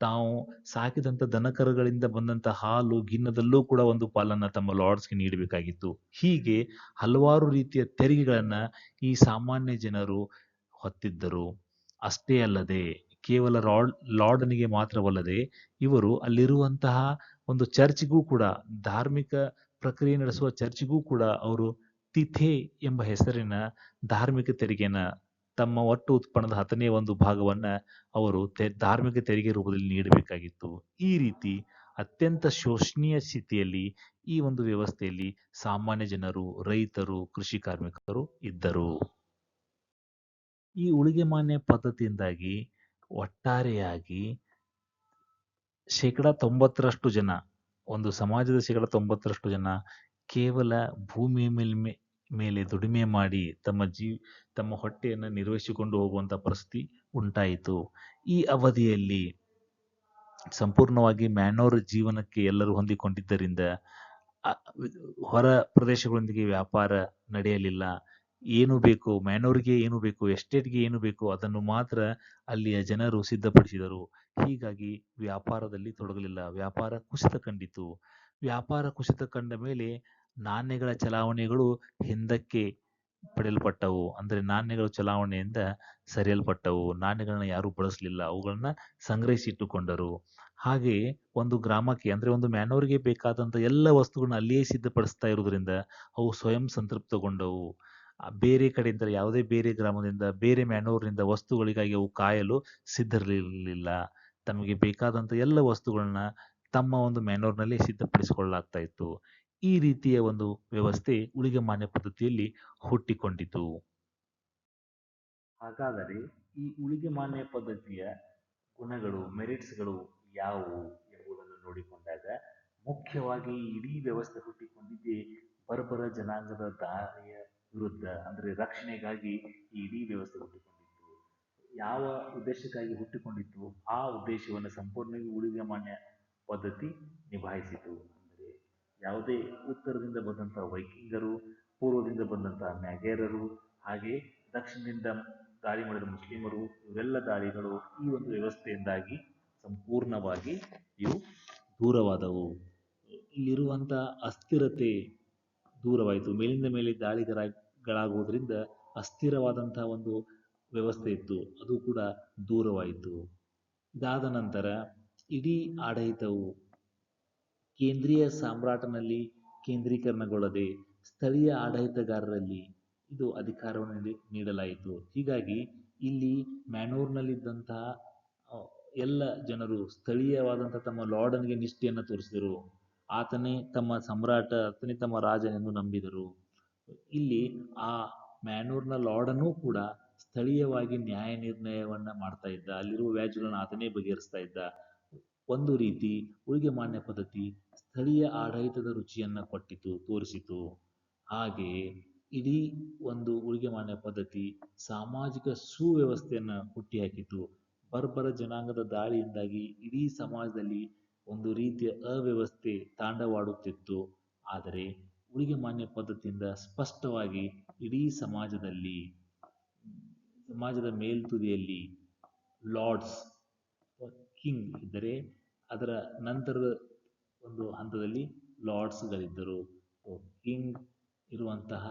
ತಾವು ಸಾಕಿದಂತ ದನಕರುಗಳಿಂದ ಬಂದಂತ ಹಾಲು ಗಿನ್ನದಲ್ಲೂ ಕೂಡ ಒಂದು ಪಾಲನ್ನ ತಮ್ಮ ಲಾರ್ಡ್ಸ್ಗೆ ನೀಡಬೇಕಾಗಿತ್ತು. ಹೀಗೆ ಹಲವಾರು ರೀತಿಯ ತೆರಿಗೆಗಳನ್ನು ಈ ಸಾಮಾನ್ಯ ಜನರು ಹೊತ್ತಿದ್ದರು. ಅಷ್ಟೇ ಅಲ್ಲದೆ ಕೇವಲ ರಾಡ್ ಲಾರ್ಡನಿಗೆ ಮಾತ್ರವಲ್ಲದೆ ಇವರು ಅಲ್ಲಿರುವಂತಹ ಒಂದು ಚರ್ಚ್ಗೂ ಕೂಡ ಧಾರ್ಮಿಕ ಪ್ರಕ್ರಿಯೆ ನಡೆಸುವ ಚರ್ಚ್ಗೂ ಕೂಡ ಅವರು ತಿಥೆ ಎಂಬ ಹೆಸರಿನ ಧಾರ್ಮಿಕ ತೆರಿಗೆನ ತಮ್ಮ ಒಟ್ಟು ಉತ್ಪನ್ನದ ಹತ್ತನೇ ಒಂದು ಭಾಗವನ್ನ ಅವರು ತೆ, ಧಾರ್ಮಿಕ ತೆರಿಗೆ ರೂಪದಲ್ಲಿ ನೀಡಬೇಕಾಗಿತ್ತು. ಈ ರೀತಿ ಅತ್ಯಂತ ಶೋಷಣೀಯ ಸ್ಥಿತಿಯಲ್ಲಿ ಈ ಒಂದು ವ್ಯವಸ್ಥೆಯಲ್ಲಿ ಸಾಮಾನ್ಯ ಜನರು, ರೈತರು, ಕೃಷಿ ಕಾರ್ಮಿಕರು ಇದ್ದರು. ಈ ಉಳಿಗೆ ಮಾನ್ಯ ಪದ್ಧತಿಯಿಂದಾಗಿ ಒಟ್ಟಾರೆಯಾಗಿ ಶೇಕಡ ತೊಂಬತ್ತರಷ್ಟು ಜನ, ಒಂದು ಸಮಾಜದ ಶೇಕಡ ತೊಂಬತ್ತರಷ್ಟು ಜನ ಕೇವಲ ಭೂಮಿ ಮೇಲ್ಮೆ ಮೇಲೆ ದುಡಿಮೆ ಮಾಡಿ ತಮ್ಮ ಜೀ, ತಮ್ಮ ಹೊಟ್ಟೆಯನ್ನು ನಿರ್ವಹಿಸಿಕೊಂಡು ಹೋಗುವಂತ ಪರಿಸ್ಥಿತಿ ಉಂಟಾಯಿತು. ಈ ಅವಧಿಯಲ್ಲಿ ಸಂಪೂರ್ಣವಾಗಿ ಮ್ಯಾನೋರ್ ಜೀವನಕ್ಕೆ ಎಲ್ಲರೂ ಹೊಂದಿಕೊಂಡಿದ್ದರಿಂದ ಹೊರ ಪ್ರದೇಶಗಳೊಂದಿಗೆ ವ್ಯಾಪಾರ ನಡೆಯಲಿಲ್ಲ. ಏನು ಬೇಕು, ಮ್ಯಾನೋರ್ಗೆ ಏನು ಬೇಕು, ಎಸ್ಟೇಟ್ಗೆ ಏನು ಬೇಕು ಅದನ್ನು ಮಾತ್ರ ಅಲ್ಲಿಯ ಜನರು ಸಿದ್ಧಪಡಿಸಿದರು. ಹೀಗಾಗಿ ವ್ಯಾಪಾರದಲ್ಲಿ ತೊಡಗಲಿಲ್ಲ. ವ್ಯಾಪಾರ ಕುಸಿತ ಕಂಡಿತು. ವ್ಯಾಪಾರ ಕುಸಿತ ಕಂಡ ಮೇಲೆ ನಾಣ್ಯಗಳ ಚಲಾವಣೆಗಳು ಹಿಂದಕ್ಕೆ ಪಡೆಯಲ್ಪಟ್ಟವು. ಅಂದರೆ ನಾಣ್ಯಗಳ ಚಲಾವಣೆಯಿಂದ ಸರಿಯಲ್ಪಟ್ಟವು. ನಾಣ್ಯಗಳನ್ನ ಯಾರೂ ಬಳಸಲಿಲ್ಲ. ಅವುಗಳನ್ನ ಸಂಗ್ರಹಿಸಿಟ್ಟುಕೊಂಡರು. ಹಾಗೆಯೇ ಒಂದು ಗ್ರಾಮಕ್ಕೆ ಅಂದರೆ ಒಂದು ಮ್ಯಾನೋರಿಗೆ ಬೇಕಾದಂತ ಎಲ್ಲ ವಸ್ತುಗಳನ್ನ ಅಲ್ಲಿಯೇ ಸಿದ್ಧಪಡಿಸ್ತಾ ಇರುವುದರಿಂದ ಅವು ಸ್ವಯಂ ಸಂತೃಪ್ತಗೊಂಡವು. ಬೇರೆ ಕಡೆಯಿಂದ ಯಾವುದೇ ಬೇರೆ ಗ್ರಾಮದಿಂದ, ಬೇರೆ ಮ್ಯಾನೋರ್ನಿಂದ ವಸ್ತುಗಳಿಗಾಗಿ ಅವು ಕಾಯಲು ಸಿದ್ಧರಿರಲಿಲ್ಲ. ತಮಗೆ ಬೇಕಾದಂತ ಎಲ್ಲ ವಸ್ತುಗಳನ್ನ ತಮ್ಮ ಒಂದು ಮ್ಯಾನೋರ್ನಲ್ಲಿ ಸಿದ್ಧಪಡಿಸಿಕೊಳ್ಳಲಾಗ್ತಾ ಇತ್ತು. ಈ ರೀತಿಯ ಒಂದು ವ್ಯವಸ್ಥೆ ಉಳಿಗೆ ಮಾನ್ಯ ಪದ್ಧತಿಯಲ್ಲಿ ಹುಟ್ಟಿಕೊಂಡಿತು. ಹಾಗಾದರೆ ಈ ಉಳಿಗೆ ಮಾನ್ಯ ಪದ್ಧತಿಯ ಗುಣಗಳು, ಮೆರಿಟ್ಸ್ಗಳು ಯಾವುವು ಎಂಬುದನ್ನು ನೋಡಿಕೊಂಡಾಗ ಮುಖ್ಯವಾಗಿ ಇಡೀ ವ್ಯವಸ್ಥೆ ಹುಟ್ಟಿಕೊಂಡಿದ್ದೇ ಬರ್ಬರ ಜನಾಂಗದ ದಾರಿಯ ವಿರುದ್ಧ, ಅಂದ್ರೆ ರಕ್ಷಣೆಗಾಗಿ ಈ ಇಡೀ ವ್ಯವಸ್ಥೆ ಹುಟ್ಟಿಕೊಂಡಿತ್ತು. ಯಾವ ಉದ್ದೇಶಕ್ಕಾಗಿ ಹುಟ್ಟಿಕೊಂಡಿತ್ತು? ಆ ಉದ್ದೇಶವನ್ನು ಸಂಪೂರ್ಣವಾಗಿ ಉಳಿಗೆ ಮಾನ್ಯ ಪದ್ಧತಿ ನಿಭಾಯಿಸಿತು. ಯಾವುದೇ ಉತ್ತರದಿಂದ ಬಂದಂಥ ವೈಕಿಂಗರು, ಪೂರ್ವದಿಂದ ಬಂದಂಥ ಮ್ಯಾಗೇರರು, ಹಾಗೆ ದಕ್ಷಿಣದಿಂದ ದಾಳಿ ಮಾಡಿದ ಮುಸ್ಲಿಮರು, ಇವೆಲ್ಲ ದಾಳಿಗಳು ಈ ಒಂದು ವ್ಯವಸ್ಥೆಯಿಂದಾಗಿ ಸಂಪೂರ್ಣವಾಗಿ ಇವು ದೂರವಾದವು. ಇಲ್ಲಿರುವಂಥ ಅಸ್ಥಿರತೆ ದೂರವಾಯಿತು. ಮೇಲಿಂದ ಮೇಲೆ ದಾಳಿಗಳಾಗುವುದರಿಂದ ಅಸ್ಥಿರವಾದಂತಹ ಒಂದು ವ್ಯವಸ್ಥೆ ಇತ್ತು. ಅದು ಕೂಡ ದೂರವಾಯಿತು. ಇದಾದ ನಂತರ ಇಡೀ ಆಡಳಿತವು ಕೇಂದ್ರೀಯ ಸಾಮ್ರಾಟನಲ್ಲಿ ಕೇಂದ್ರೀಕರಣಗೊಳ್ಳದೆ ಸ್ಥಳೀಯ ಆಡಳಿತಗಾರರಲ್ಲಿ ಇದು ಅಧಿಕಾರವನ್ನು ನೀಡಲಾಯಿತು. ಹೀಗಾಗಿ ಇಲ್ಲಿ ಮ್ಯಾನೂರ್ನಲ್ಲಿದ್ದಂತಹ ಎಲ್ಲ ಜನರು ಸ್ಥಳೀಯವಾದಂಥ ತಮ್ಮ ಲಾರ್ಡನ್ಗೆ ನಿಷ್ಠೆಯನ್ನು ತೋರಿಸಿದರು. ಆತನೇ ತಮ್ಮ ಸಮ್ರಾಟ, ಆತನೇ ತಮ್ಮ ರಾಜನೆಂದು ನಂಬಿದರು. ಇಲ್ಲಿ ಆ ಮ್ಯಾನೂರ್ನ ಲಾರ್ಡನೂ ಕೂಡ ಸ್ಥಳೀಯವಾಗಿ ನ್ಯಾಯ ನಿರ್ಣಯವನ್ನು ಮಾಡ್ತಾ ಇದ್ದ. ಅಲ್ಲಿರುವ ವ್ಯಾಜ್ಯಗಳನ್ನು ಆತನೇ ಬಗೆಹರಿಸ್ತಾ ಇದ್ದ. ಒಂದು ರೀತಿ, ಉಳಿಗೆ ಮಾನ್ಯ ಪದ್ಧತಿ ಸ್ಥಳೀಯ ಆಡಳಿತದ ರುಚಿಯನ್ನು ಕೊಟ್ಟಿತು, ತೋರಿಸಿತು. ಹಾಗೆಯೇ ಇಡೀ ಒಂದು ಉಳಿಗೆ ಮಾನ್ಯ ಪದ್ಧತಿ ಸಾಮಾಜಿಕ ಸುವ್ಯವಸ್ಥೆಯನ್ನು ಹುಟ್ಟಿಹಾಕಿತು. ಬರ್ಬರ ಜನಾಂಗದ ದಾಳಿಯಿಂದಾಗಿ ಇಡೀ ಸಮಾಜದಲ್ಲಿ ಒಂದು ರೀತಿಯ ಅವ್ಯವಸ್ಥೆ ತಾಂಡವಾಡುತ್ತಿತ್ತು. ಆದರೆ ಉಳಿಗೆ ಮಾನ್ಯ ಪದ್ಧತಿಯಿಂದ ಸ್ಪಷ್ಟವಾಗಿ ಇಡೀ ಸಮಾಜದಲ್ಲಿ, ಸಮಾಜದ ಮೇಲ್ತುದಿಯಲ್ಲಿ ಲಾರ್ಡ್ಸ್ ಕಿಂಗ್ ಇದ್ದರೆ ಅದರ ನಂತರದ ಒಂದು ಹಂತದಲ್ಲಿ ಲಾರ್ಡ್ಸ್ಗಳಿದ್ದರು ಕಿಂಗ್ ಇರುವಂತಹ,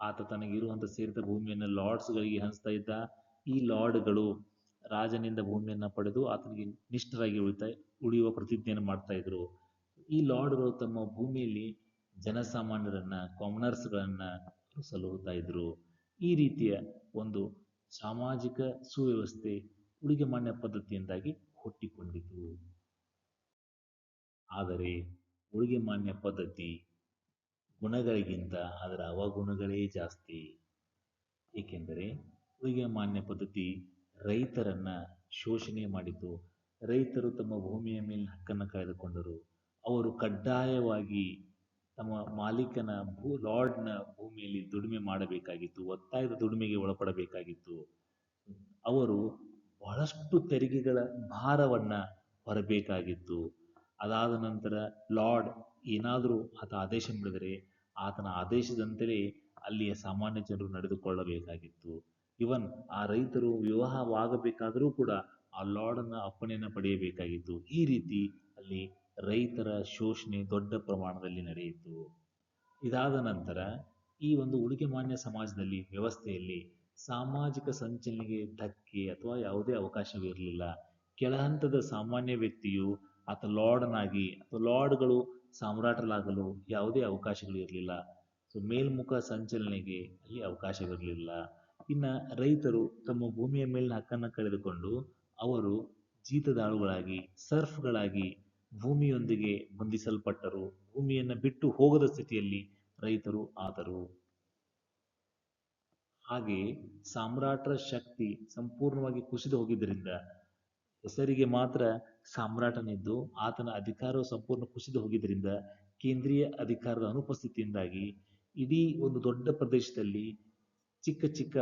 ಆತ ತನಗಿರುವಂಥ ಸೇರಿದ ಭೂಮಿಯನ್ನು ಲಾರ್ಡ್ಸ್ಗಳಿಗೆ ಹಂಚ್ತಾ ಇದ್ದ ಈ ಲಾರ್ಡ್ಗಳು ರಾಜನಿಂದ ಭೂಮಿಯನ್ನು ಪಡೆದು ಆತನಿಗೆ ನಿಷ್ಠರಾಗಿ ಉಳಿತಾ, ಉಳಿಯುವ ಪ್ರತಿಜ್ಞೆಯನ್ನು ಮಾಡ್ತಾ ಇದ್ರು. ಈ ಲಾರ್ಡ್ಗಳು ತಮ್ಮ ಭೂಮಿಯಲ್ಲಿ ಜನಸಾಮಾನ್ಯರನ್ನ ಕಾಮನರ್ಸ್ಗಳನ್ನ ಸಲಹುತ್ತಾ ಇದ್ರು. ಈ ರೀತಿಯ ಒಂದು ಸಾಮಾಜಿಕ ಸುವ್ಯವಸ್ಥೆ ಉಳಿಗೆಮಾನ್ಯ ಪದ್ಧತಿಯಿಂದಾಗಿ ಹುಟ್ಟಿಕೊಂಡಿತು. ಆದರೆ ಉಳಿಗೆಮಾನ್ಯ ಪದ್ಧತಿ ಗುಣಗಳಿಗಿಂತ ಅದರ ಅವಗುಣಗಳೇ ಜಾಸ್ತಿ. ಏಕೆಂದರೆ ಉಳಿಗೆಮಾನ್ಯ ಪದ್ಧತಿ ರೈತರನ್ನ ಶೋಷಣೆ ಮಾಡಿತು. ರೈತರು ತಮ್ಮ ಭೂಮಿಯ ಮೇಲೆ ಹಕ್ಕನ್ನು ಕಳೆದುಕೊಂಡರು ಅವರು ಕಡ್ಡಾಯವಾಗಿ ತಮ್ಮ ಮಾಲೀಕನ ಭೂ, ಲಾರ್ಡ್ನ ಭೂಮಿಯಲ್ಲಿ ದುಡಿಮೆ ಮಾಡಬೇಕಾಗಿತ್ತು. ಒತ್ತಾಯದ ದುಡಿಮೆಗೆ ಒಳಪಡಬೇಕಾಗಿತ್ತು. ಅವರು ಬಹಳಷ್ಟು ತೆರಿಗೆಗಳ ಭಾರವನ್ನ ಹೊರಬೇಕಾಗಿತ್ತು. ಅದಾದ ನಂತರ ಲಾರ್ಡ್ ಏನಾದರೂ ಆತ ಆದೇಶ ಮಾಡಿದರೆ ಆತನ ಆದೇಶದಂತೆಯೇ ಅಲ್ಲಿಯ ಸಾಮಾನ್ಯ ಜನರು ನಡೆದುಕೊಳ್ಳಬೇಕಾಗಿತ್ತು. ಇವನ್ ಆ ರೈತರು ವಿವಾಹವಾಗಬೇಕಾದರೂ ಕೂಡ ಆ ಲಾರ್ಡನ ಅಪ್ಪಣೆಯನ್ನು ಪಡೆಯಬೇಕಾಗಿತ್ತು. ಈ ರೀತಿ ಅಲ್ಲಿ ರೈತರ ಶೋಷಣೆ ದೊಡ್ಡ ಪ್ರಮಾಣದಲ್ಲಿ ನಡೆಯಿತು. ಇದಾದ ನಂತರ ಈ ಒಂದು ಉಳಿಗೆಮಾನ್ಯ ಸಮಾಜದಲ್ಲಿ, ವ್ಯವಸ್ಥೆಯಲ್ಲಿ ಸಾಮಾಜಿಕ ಸಂಚಲನೆಗೆ ಧಕ್ಕೆ ಅಥವಾ ಯಾವುದೇ ಅವಕಾಶವಿರಲಿಲ್ಲ. ಕೆಳಹಂತದ ಸಾಮಾನ್ಯ ವ್ಯಕ್ತಿಯು ಆತ ಲಾರ್ಡ್ನಾಗಿ ಅಥವಾ ಲಾರ್ಡ್ಗಳು ಸಾಮ್ರಾಟರಾಗಲು ಯಾವುದೇ ಅವಕಾಶಗಳು ಇರಲಿಲ್ಲ. ಸೊ ಮೇಲ್ಮುಖ ಸಂಚಲನೆಗೆ ಅಲ್ಲಿ ಅವಕಾಶವಿರಲಿಲ್ಲ. ಇನ್ನು ರೈತರು ತಮ್ಮ ಭೂಮಿಯ ಮೇಲಿನ ಹಕ್ಕನ್ನು ಕಳೆದುಕೊಂಡು ಅವರು ಜೀತದಾಳುಗಳಾಗಿ, ಸರ್ಫ್ಗಳಾಗಿ ಭೂಮಿಯೊಂದಿಗೆ ಬಂಧಿಸಲ್ಪಟ್ಟರು. ಭೂಮಿಯನ್ನು ಬಿಟ್ಟು ಹೋಗದ ಸ್ಥಿತಿಯಲ್ಲಿ ರೈತರು ಆದರು. ಹಾಗೆ ಸಾಮ್ರಾಟರ ಶಕ್ತಿ ಸಂಪೂರ್ಣವಾಗಿ ಕುಸಿದು ಹೋಗಿದ್ದರಿಂದ ಹೆಸರಿಗೆ ಮಾತ್ರ ಸಾಮ್ರಾಟನಿದ್ದು ಆತನ ಅಧಿಕಾರವು ಸಂಪೂರ್ಣ ಕುಸಿದು ಹೋಗಿದ್ದರಿಂದ ಕೇಂದ್ರೀಯ ಅಧಿಕಾರದ ಅನುಪಸ್ಥಿತಿಯಿಂದಾಗಿ ಇಡೀ ಒಂದು ದೊಡ್ಡ ಪ್ರದೇಶದಲ್ಲಿ ಚಿಕ್ಕ ಚಿಕ್ಕ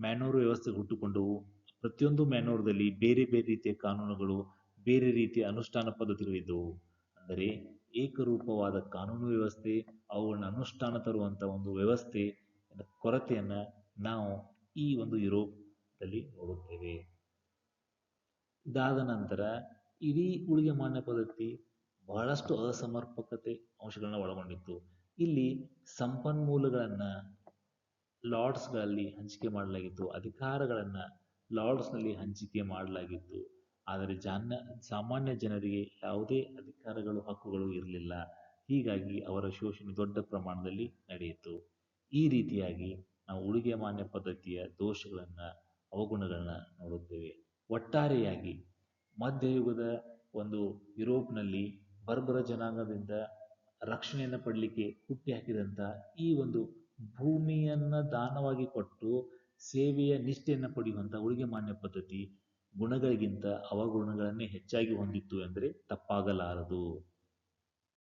ಮ್ಯಾನೋರ್ ವ್ಯವಸ್ಥೆ ಹುಟ್ಟುಕೊಂಡವು ಪ್ರತಿಯೊಂದು ಮ್ಯಾನೋರ್ದಲ್ಲಿ ಬೇರೆ ಬೇರೆ ರೀತಿಯ ಕಾನೂನುಗಳು, ಬೇರೆ ರೀತಿಯ ಅನುಷ್ಠಾನ ಪದ್ಧತಿಗಳಿದ್ದವು ಅಂದರೆ ಏಕರೂಪವಾದ ಕಾನೂನು ವ್ಯವಸ್ಥೆ, ಅವುಗಳನ್ನ ಅನುಷ್ಠಾನ ತರುವಂಥ ಒಂದು ವ್ಯವಸ್ಥೆ, ಕೊರತೆಯನ್ನು ನಾವು ಈ ಒಂದು ಯುರೋಪ್ ಯುರೋಪ್ದಲ್ಲಿ ನೋಡುತ್ತೇವೆ. ಇದಾದ ನಂತರ ಇಡೀ ಉಳಿಗೆಮಾನ್ಯ ಪದ್ಧತಿ ಬಹಳಷ್ಟು ಅಸಮರ್ಪಕತೆ ಅಂಶಗಳನ್ನ ಒಳಗೊಂಡಿತ್ತು. ಇಲ್ಲಿ ಸಂಪನ್ಮೂಲಗಳನ್ನು ಲಾರ್ಡ್ಸ್ಗಳಲ್ಲಿ ಹಂಚಿಕೆ ಮಾಡಲಾಗಿತ್ತು. ಅಧಿಕಾರಗಳನ್ನು ಲಾರ್ಡ್ಸ್ನಲ್ಲಿ ಹಂಚಿಕೆ ಮಾಡಲಾಗಿತ್ತು. ಆದರೆ ಜಾನ್ಯ, ಸಾಮಾನ್ಯ ಜನರಿಗೆ ಯಾವುದೇ ಅಧಿಕಾರಗಳು, ಹಕ್ಕುಗಳು ಇರಲಿಲ್ಲ. ಹೀಗಾಗಿ ಅವರ ಶೋಷಣೆ ದೊಡ್ಡ ಪ್ರಮಾಣದಲ್ಲಿ ನಡೆಯಿತು. ಈ ರೀತಿಯಾಗಿ ನಾವು ಉಳಿಗೆ ಮಾನ್ಯ ಪದ್ಧತಿಯ ದೋಷಗಳನ್ನು, ಅವಗುಣಗಳನ್ನ ನೋಡುತ್ತೇವೆ. ಒಟ್ಟಾರೆಯಾಗಿ ಮಧ್ಯಯುಗದ ಒಂದು ಯುರೋಪ್ನಲ್ಲಿ ಬರ್ಬರ ಜನಾಂಗದಿಂದ ರಕ್ಷಣೆಯನ್ನು ಪಡಲಿಕ್ಕೆ ಹುಟ್ಟಿ ಹಾಕಿದಂಥ ಈ ಒಂದು ಭೂಮಿಯನ್ನು ದಾನವಾಗಿ ಕೊಟ್ಟು ಸೇವೆಯ ನಿಷ್ಠೆಯನ್ನು ಪಡೆಯುವಂಥ ಉಳಿಗೆಮಾನ್ಯ ಪದ್ಧತಿ ಗುಣಗಳಿಗಿಂತ ಅವಗುಣಗಳನ್ನೇ ಹೆಚ್ಚಾಗಿ ಹೊಂದಿತ್ತು ಎಂದರೆ ತಪ್ಪಾಗಲಾರದು.